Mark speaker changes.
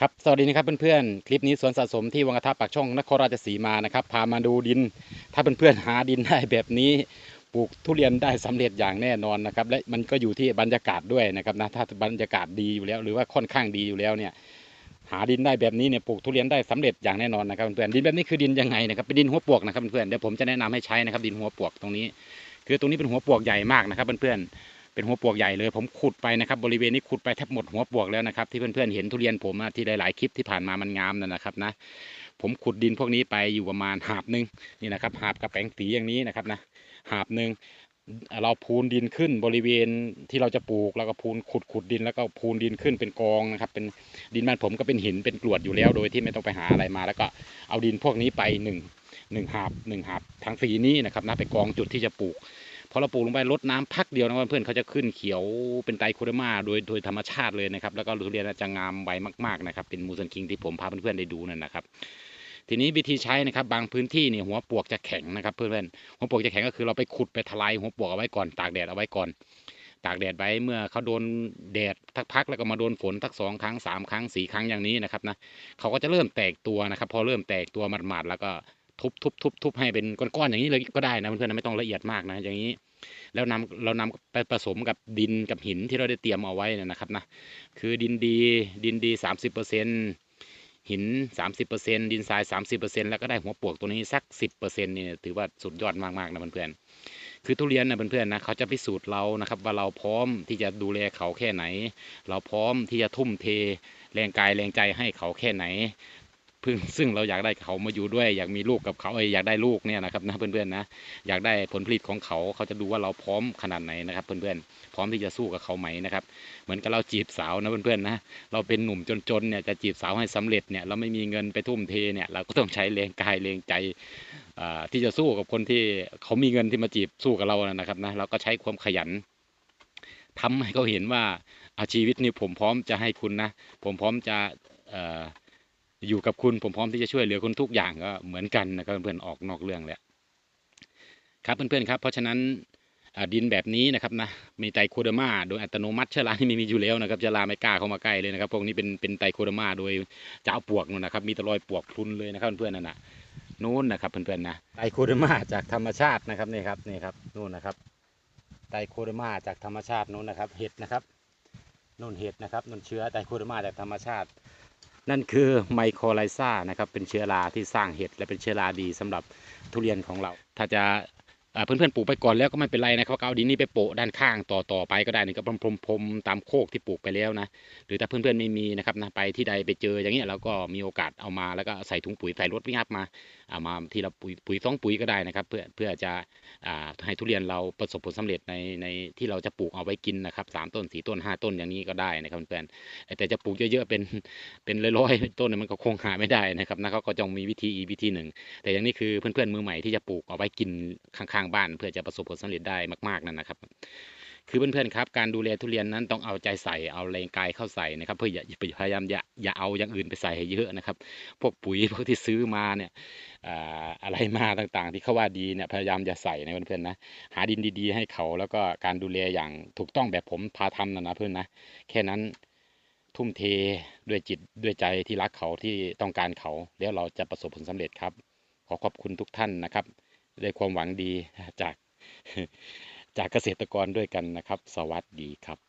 Speaker 1: ครับสวัสดีนะครับเพื่อนๆ คลิปนี้สวนสะสมที่วังกะทะปากช่องนครราชสีมานะครับ พามาดูดิน ถ้าเพื่อนๆหาดินได้แบบนี้ ปลูกทุเรียนได้สำเร็จอย่างแน่นอนนะครับ และมันก็อยู่ที่บรรยากาศด้วยนะครับนะ ถ้าบรรยากาศดีอยู่แล้ว หรือว่าค่อนข้างดีอยู่แล้วเนี่ย หาดินได้แบบนี้เนี่ยปลูกทุเรียนได้สำเร็จอย่างแน่นอนนะครับเพื่อนๆ ดินแบบนี้คือดินยังไงนะครับ เป็นดินหัวปวกนะครับเพื่อนๆ เดี๋ยวผมจะแนะนำให้ใช้นะครับดินหัวปวกตรงนี้ คือตรงนี้เป็นหัวปวกใหญ่มากนะครับเพื่อนๆ เป็นหัวปวกใหญ่เลย ผมขุดไปนะครับบริเวณนี้ขุดไปแทบหมดหัวปวกแล้วนะครับที่เพื่อนๆเห็นทุเรียนผมที่หลายๆคลิปที่ผ่านมามันงามนั่นนะครับนะผมขุดดินพวกนี้ไปอยู่ประมาณหาบหนึ่งนี่นะครับหาบกับแปลงสีอย่างนี้นะครับนะหาบหนึ่งเราพูนดินขึ้นบริเวณที่เราจะปลูกแล้วก็พูนขุดขุดดินแล้วก็พูนดินขึ้นเป็นกองนะครับ เป็นดินบ้านผมก็เป็นหินเป็นกรวดอยู่แล้วโดยที่ไม่ต้องไปหาอะไรมา แล้วก็เอาดินพวกนี้ไปหนึ่งหนึ่งหาบหนึ่งหาบทั้งสีนี้นะครับนะไปกองจุดที่จะปลูก พอเราปลูกลงไปลดน้ำพักเดียวนะเพื่อนเขาจะขึ้นเขียวเป็นไตโคเดอร์มาโดยโดยธรรมชาติเลยนะครับ แล้วก็ทุเรียนจะงามใบมากๆนะครับ เป็นมูสันคิงที่ผมพาเพื่อนๆได้ดูนั่นนะครับทีนี้วิธีใช้นะครับบางพื้นที่เนี่ยหัวปวกจะแข็งนะครับเพื่อนๆหัวปวกจะแข็งก็คือเราไปขุดไปทลายหัวปวกเอาไว้ก่อนตากแดดเอาไว้ก่อน ตากแดดไว้เมื่อเขาโดนแดดสักพักแล้วก็มาโดนฝนทักสองครั้งสามครั้งสี่ครั้งอย่างนี้นะครับนะเขาก็จะเริ่มแตกตัวนะครับ พอเริ่มแตกตัวหมาดๆแล้วก็ ทุบทุบทุบทุบให้เป็นก้อนๆอย่างนี้เลยก็ได้นะเพื่อนๆไม่ต้องละเอียดมากนะ อย่างนี้ แล้วนำเรานำไปผสมกับดินกับหินที่เราได้เตรียมเอาไว้นะครับนะคือดินดีดินดีสามสิบเปอร์เซ็นหินสามสิบเปอร์เซ็นดินทรายสามสิบเปอร์เซ็นแล้วก็ได้หัวปวกตัวนี้สักสิบเปอร์เซ็นนี่ถือว่าสุดยอดมากๆนะเพื่อนๆคือทุเรียนนะเพื่อนๆนะเขาจะพิสูจน์เรานะครับ ว่าเราพร้อมที่จะดูแลเขาแค่ไหน เราพร้อมที่จะทุ่มเท แรงกายแรงใจให้เขาแค่ไหน พึ่งซึ่งเราอยากได้เขามาอยู่ด้วย อยากมีลูกกับเขาเออยากได้ลูกเนี่ยนะครับนะเพื่อนๆนะอยากได้ผลผลิตของเขาเขาจะดูว่าเราพร้อมขนาดไหนนะครับเพื่อนๆพร้อมที่จะสู้กับเขาไหมนะครับ เหมือนกับเราจีบสาวนะเพื่อนๆนะเราเป็นหนุ่มจนๆเนี่ยจะจีบสาวให้สำเร็จเนี่ยเราไม่มีเงินไปทุ่มเทเนี่ยเราก็ต้องใช้แรงกายแรงใจอ่าที่จะสู้กับคนที่เขามีเงินที่มาจีบสู้กับเรานะครับนะเราก็ใช้ความขยันทำให้เขาเห็นว่าอาชีวิตนี้ผมพร้อมจะให้คุณนะ ผมพร้อมจะ อยู่กับคุณผมพร้อมที่จะช่วยเหลือคุณทุกอย่างก็เหมือนกันนะครับเพื่อนๆออกนอกเรื่องแล้วครับเพื่อนๆครับ เพราะฉะนั้นดินแบบนี้นะครับนะมีไตโคเดมาโดยอัตโนมัติเชื้อราที่ไม่มีอยู่แล้วนะครับเชื้อราไม่กล้าเข้ามาใกล้เลยนะครับพวกนี้เป็นเป็นไตโคเดมาโดยเจ้าปวกนู่นนะครับ มีแตรอยปวกพุนเลยนะครับเพื่อนๆนั่นนะนู้นนะครับเพื่อนๆนะไตโคเดมาจากธรรมชาตินะครับนี่ครับนี่ครับนู่นนะครับ ไตโคเดมาจากธรรมชาตินู้นนะครับ เห็ดนะครับนู่นเห็ดนะครับนู่นเชื้อไตโคเดมาจากธรรมชาติ นั่นคือไมโครไลซ่านะครับเป็นเชื้อราที่สร้างเห็ดและเป็นเชื้อราดีสำหรับทุเรียนของเรา ถ้าจะ เพื่อนๆปลูกไปก่อนแล้วก็ไม่เป็นไรนะครับเอาดินนี้ไปโปะด้านข้างต่อต่อไปก็ได้นี่ก็พรมพรมๆตามโคกที่ปลูกไปแล้วนะหรือถ้าเพื่อนๆไม่มีนะครับนะไปที่ใดไปเจออย่างเงี้ยเราก็มีโอกาสเอามาแล้วก็ใส่ถุงปุ๋ยใส่รถวิ่งอัพมาเอามาทีละปุ๋ยปุ๋ยสองปุ๋ยก็ได้นะครับ เพื่อเพื่อจะอให้ทุเรียนเราประสบผลสำเร็จในในที่เราจะปลูกเอาไว้กินนะครับสามต้นสี่ต้นห้าต้นอย่างนี้ก็ได้นะครับเพื่อนแต่จะปลูกเยอะๆเป็นเป็นร้อยๆต้นมันก็คงหาไม่ได้นะครับนะเขาก็จะมีวิธีอีกวิธีหนึ่ง แต่อย่างนี้คือเพื่อนๆมือใหม่ที่จะปลูกเอาไว้กินข้างๆบ้านเพื่อจะประสบผลสำเร็จได้มาก ๆนั่นนะครับ คือเพื่อนๆครับการดูแลทุเรียนนั้นต้องเอาใจใส่เอาแรงกายเข้าใส่นะครับ เพื่ออย่าพยายามอย่าอย่าเอาอย่างอื่นไปใส่ให้เยอะนะครับ พวกปุ๋ยพวกที่ซื้อมาเนี่ยอะไรมาต่างๆ ที่เขาว่าดีเนี่ยพยายามอย่าใส่นะเพื่อนๆนะหาดินดี ๆ ให้เขาแล้วก็การดูแลอย่างถูกต้องแบบผมพาทำนะนะเพื่อนนะแค่นั้นทุ่มเทด้วยจิตด้วยใจที่รักเขาที่ต้องการเขา แล้วเราจะประสบผลสำเร็จครับ ขอขอบคุณทุกท่านนะครับ ได้ความหวังดีจากจากเกษตรกรด้วยกันนะครับ สวัสดีครับ